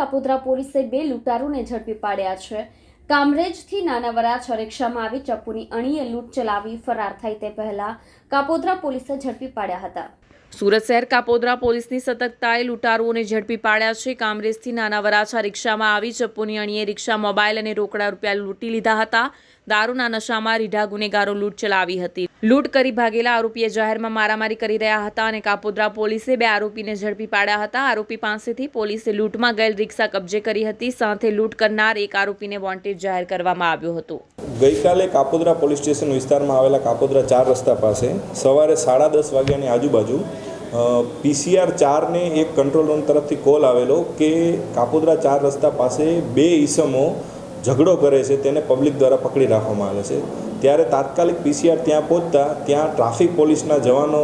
કાપોદ્રા પોલીસે બે લૂંટારૂને ઝડપી પાડ્યા છે. કામરેજથી નાના વરાછ રિક્ષામાં આવી ચપ્પુની અણીએ લૂંટ ચલાવી ફરાર થઈ તે પહેલા કાપોદ્રા પોલીસે ઝડપી પાડ્યા હતા. સુરત શહેર કાપોદરા પોલીસની સતર્કતાએ લૂંટારુઓને ઝડપી પાડ્યા છે. કામરેજથી નાના વરાછા રિક્ષામાં આવી ચપ્પુની અણીએ રિક્ષા, મોબાઈલ અને રોકડા રૂપિયા લૂંટી લીધા હતા. દારૂના નશામાં રીઢા ગુનેગારો લૂંટ ચલાવી હતી. લૂંટ કરી ભાગેલા આરોપીએ જાહેરમાં મારામારી કરી રહ્યા હતા અને કાપોદરા પોલીસે બે આરોપીને ઝડપી પાડ્યા હતા. આરોપી પાસેથી પોલીસે લૂંટમાં ગયેલ રિક્ષા કબજે કરી હતી. સાથે લૂંટ કરનાર એક આરોપીને વોન્ટેડ જાહેર કરવામાં આવ્યો હતો. ગઈકાલે કાપોદરા પોલીસ સ્ટેશન વિસ્તારમાં આવેલા કાપોદરા ચાર રસ્તા પાસે સવારે સાડા દસ વાગ્યાની આજુબાજુ પીસીઆર ચારને એક કંટ્રોલ રૂમ તરફથી કોલ આવેલો કે કાપોદરા ચાર રસ્તા પાસે બે ઈસમો ઝઘડો કરે છે, તેને પબ્લિક દ્વારા પકડી રાખવામાં આવે છે. ત્યારે તાત્કાલિક પીસીઆર ત્યાં પહોંચતા, ત્યાં ટ્રાફિક પોલીસના જવાનો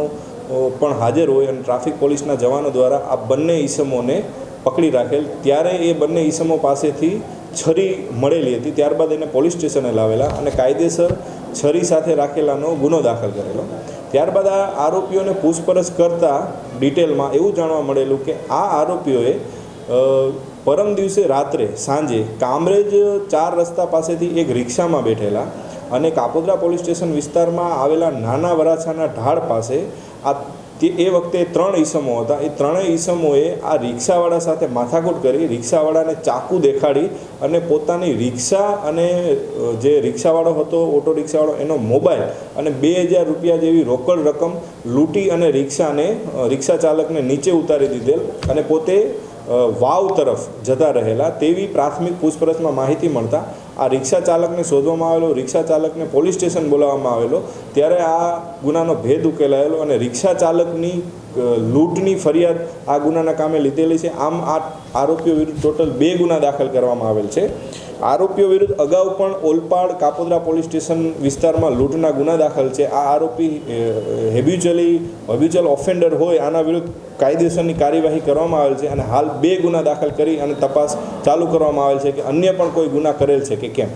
પણ હાજર હોય અને ટ્રાફિક પોલીસના જવાનો દ્વારા આ બંને ઈસમોને પકડી રાખેલ. ત્યારે એ બંને ઈસમો પાસેથી છરી મળેલી હતી. ત્યારબાદ એને પોલીસ સ્ટેશને લાવેલા અને કાયદેસર છરી સાથે રાખેલાનો ગુનો દાખલ કરેલો. ત્યારબાદ આ આરોપીઓને પૂછપરછ કરતાં ડિટેલમાં એવું જાણવા મળેલું કે આ આરોપીઓએ પરમ દિવસે રાત્રે સાંજે કામરેજ ચાર રસ્તા પાસેથી એક રિક્ષામાં બેઠેલા અને કાપોદ્રા પોલીસ સ્ટેશન વિસ્તારમાં આવેલા નાના વરાછાના ઢાળ પાસે આ તે એ વખતે ત્રણ ઈસમો હતા. એ ત્રણેય ઈસમોએ આ રિક્ષાવાળા સાથે માથાકૂટ કરી રિક્ષાવાળાને ચાકુ દેખાડી અને પોતાની રિક્ષા અને જે રિક્ષાવાળો હતો, ઓટો રિક્ષાવાળો, એનો મોબાઈલ અને બે હજાર રૂપિયા જેવી રોકડ રકમ લૂંટી અને રિક્ષાને રિક્ષા ચાલકને નીચે ઉતારી દીધેલ અને પોતે વાવ તરફ જતા રહેલા તેવી પ્રાથમિક પૂછપરછમાં માહિતી મળતા આ રિક્ષા ચાલકને શોધવામાં આવેલો, રિક્ષા ચાલકને પોલીસ સ્ટેશન બોલાવવામાં આવેલો, ત્યારે આ ગુનાનો ભેદ ઉકેલાયેલો અને રિક્ષા ચાલકની લૂંટની ફરિયાદ આ ગુનાના કામે લીધેલી છે. આમ આ આરોપીઓ વિરુદ્ધ ટોટલ બે ગુના દાખલ કરવામાં આવેલ છે. આરોપીઓ વિરુદ્ધ અગાઉ પણ ઓલપાડ કાપોદરા પોલીસ સ્ટેશન વિસ્તારમાં લૂંટના ગુના દાખલ છે. આ આરોપી હેબ્યુચલી હેબ્યુચલ ઓફેન્ડર હોય આના વિરુદ્ધ કાયદેસરની કાર્યવાહી કરવામાં આવેલ છે અને હાલ બે ગુના દાખલ કરી અને તપાસ ચાલુ કરવામાં આવેલ છે કે અન્ય પણ કોઈ ગુના કરેલ છે કે કેમ?